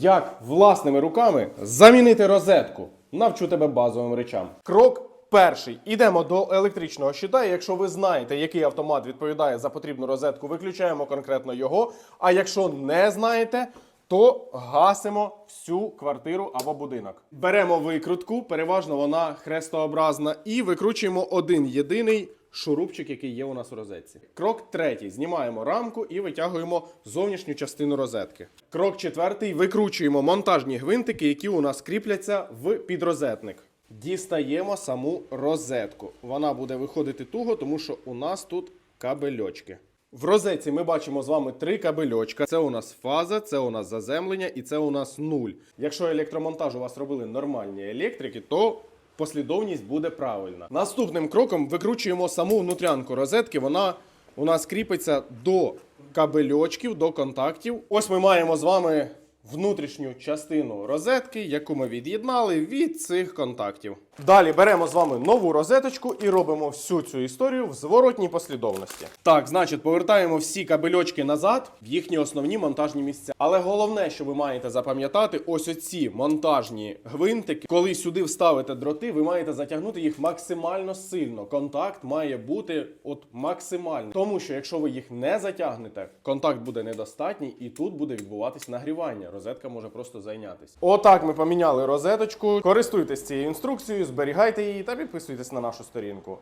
Як власними руками замінити розетку? Навчу тебе базовим речам. Крок перший. Ідемо до електричного щита. Якщо ви знаєте, який автомат відповідає за потрібну розетку, виключаємо конкретно його. А якщо не знаєте, то гасимо всю квартиру або будинок. Беремо викрутку, переважно вона хрестообразна, і викручуємо один єдиний шурупчик, який є у нас у розетці. Крок третій. Знімаємо рамку і витягуємо зовнішню частину розетки. Крок четвертий. Викручуємо монтажні гвинтики, які у нас кріпляться в підрозетник. Дістаємо саму розетку. Вона буде виходити туго, тому що у нас тут кабельочки. В розетці ми бачимо з вами три кабельочка. Це у нас фаза, це у нас заземлення і це у нас нуль. Якщо електромонтаж у вас робили нормальні електрики, то послідовність буде правильна. Наступним кроком викручуємо саму внутрянку розетки. Вона у нас кріпиться до кабельочків, до контактів. Ось ми маємо з вами внутрішню частину розетки, яку ми від'єднали від цих контактів. Далі беремо з вами нову розеточку і робимо всю цю історію в зворотній послідовності. Так, значить, повертаємо всі кабельочки назад в їхні основні монтажні місця. Але головне, що ви маєте запам'ятати, ось оці монтажні гвинтики. Коли сюди вставите дроти, ви маєте затягнути їх максимально сильно. Контакт має бути от максимально. Тому що якщо ви їх не затягнете, контакт буде недостатній, і тут буде відбуватись нагрівання. Розетка може просто зайнятися. Отак ми поміняли розеточку. Користуйтесь цією інструкцією, зберігайте її та підписуйтесь на нашу сторінку.